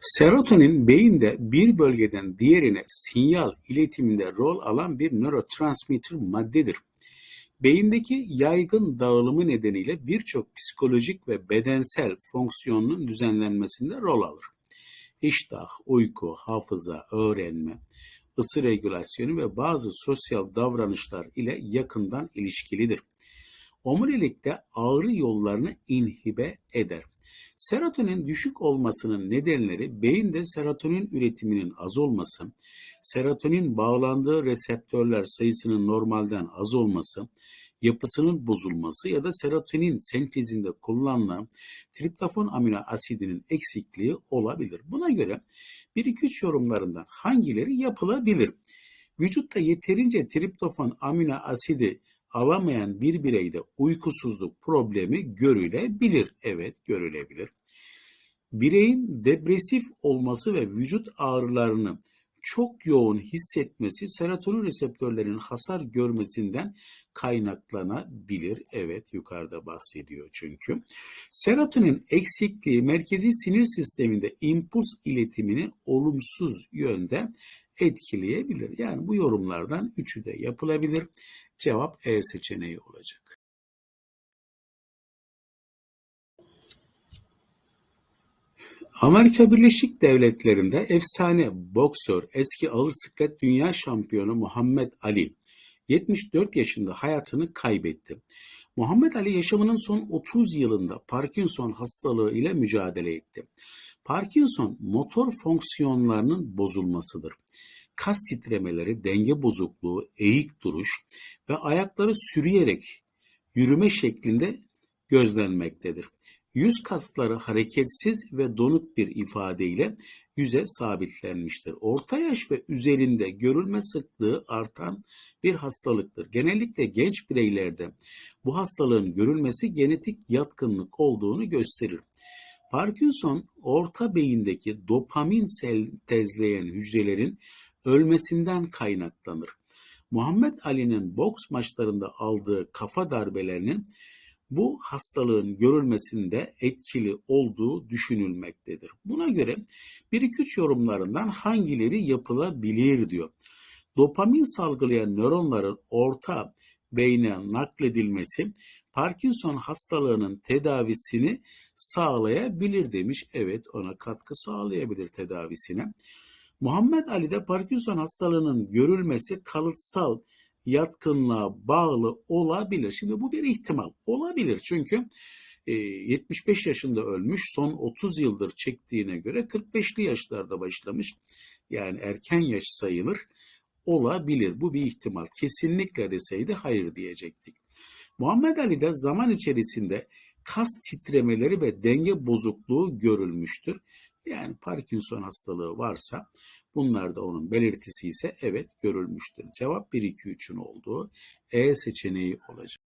Serotonin beyinde bir bölgeden diğerine sinyal iletiminde rol alan bir nörotransmitter maddedir. Beyindeki yaygın dağılımı nedeniyle birçok psikolojik ve bedensel fonksiyonun düzenlenmesinde rol alır. İştah, uyku, hafıza, öğrenme, ısı regülasyonu ve bazı sosyal davranışlar ile yakından ilişkilidir. Omurilik de ağrı yollarını inhibe eder. Serotonin düşük olmasının nedenleri beyinde serotonin üretiminin az olması, serotonin bağlandığı reseptörler sayısının normalden az olması, yapısının bozulması ya da serotonin sentezinde kullanılan triptofan amino asidinin eksikliği olabilir. Buna göre 1-2-3 yorumlarından hangileri yapılabilir? Vücutta yeterince triptofan amino asidi alamayan bir bireyde uykusuzluk problemi görülebilir. Evet görülebilir. Bireyin depresif olması ve vücut ağrılarını çok yoğun hissetmesi serotonin reseptörlerinin hasar görmesinden kaynaklanabilir. Evet yukarıda bahsediyor çünkü. Serotonin eksikliği merkezi sinir sisteminde impuls iletimini olumsuz yönde etkileyebilir. Yani bu yorumlardan üçü de yapılabilir. Cevap E seçeneği olacak. Amerika Birleşik Devletleri'nde efsane boksör, eski ağır siklet dünya şampiyonu Muhammed Ali 74 yaşında hayatını kaybetti. Muhammed Ali yaşamının son 30 yılında Parkinson hastalığı ile mücadele etti. Parkinson motor fonksiyonlarının bozulmasıdır. Kas titremeleri, denge bozukluğu, eğik duruş ve ayakları sürüyerek yürüme şeklinde gözlenmektedir. Yüz kasları hareketsiz ve donuk bir ifadeyle yüze sabitlenmiştir. Orta yaş ve üzerinde görülme sıklığı artan bir hastalıktır. Genellikle genç bireylerde bu hastalığın görülmesi genetik yatkınlık olduğunu gösterir. Parkinson, orta beyindeki dopamin sentezleyen hücrelerin ölmesinden kaynaklanır. Muhammed Ali'nin boks maçlarında aldığı kafa darbelerinin bu hastalığın görülmesinde etkili olduğu düşünülmektedir. Buna göre 1-2-3 yorumlarından hangileri yapılabilir diyor. Dopamin salgılayan nöronların orta beyne nakledilmesi Parkinson hastalığının tedavisini sağlayabilir demiş. Evet ona katkı sağlayabilir tedavisine. Muhammed Ali'de Parkinson hastalığının görülmesi kalıtsal yatkınlığa bağlı olabilir. Şimdi bu bir ihtimal olabilir çünkü 75 e, yaşında ölmüş son 30 yıldır çektiğine göre 45'li yaşlarda başlamış yani erken yaş sayılır olabilir. Bu bir ihtimal. Kesinlikle deseydi hayır diyecektik. Muhammed Ali'de zaman içerisinde kas titremeleri ve denge bozukluğu görülmüştür. Yani Parkinson hastalığı varsa bunlar da onun belirtisi ise evet görülmüştür. Cevap 1 2 3'ün olduğu E seçeneği olacak.